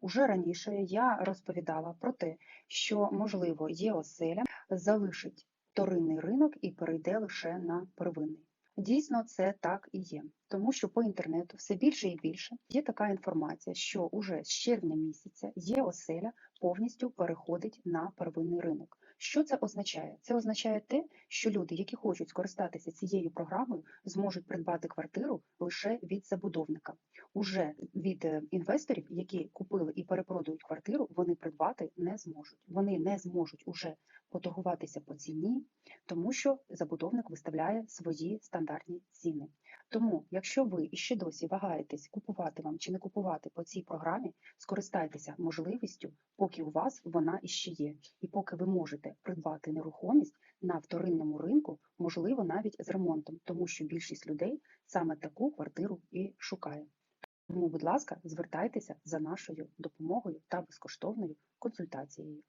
Уже раніше я розповідала про те, що можливо є оселя залишить вторинний ринок і перейде лише на первинний. Дійсно, це так і є, тому що по інтернету все більше і більше є така інформація, що уже з червня місяця є оселя повністю переходить на первинний ринок. Що це означає? Це означає те, що люди, які хочуть скористатися цією програмою, зможуть придбати квартиру лише від забудовника. Уже від е, інвесторів, які купили і перепродають квартиру, вони придбати не зможуть. Вони не зможуть уже поторгуватися по ціні, тому що забудовник виставляє свої стандартні ціни. Тому, якщо ви іще досі вагаєтесь, купувати вам чи не купувати по цій програмі, скористайтеся можливістю, поки у вас вона іще є, і поки ви можете придбати нерухомість на вторинному ринку, можливо, навіть з ремонтом, тому що більшість людей саме таку квартиру і шукає. Тому, будь ласка, звертайтеся за нашою допомогою та безкоштовною консультацією.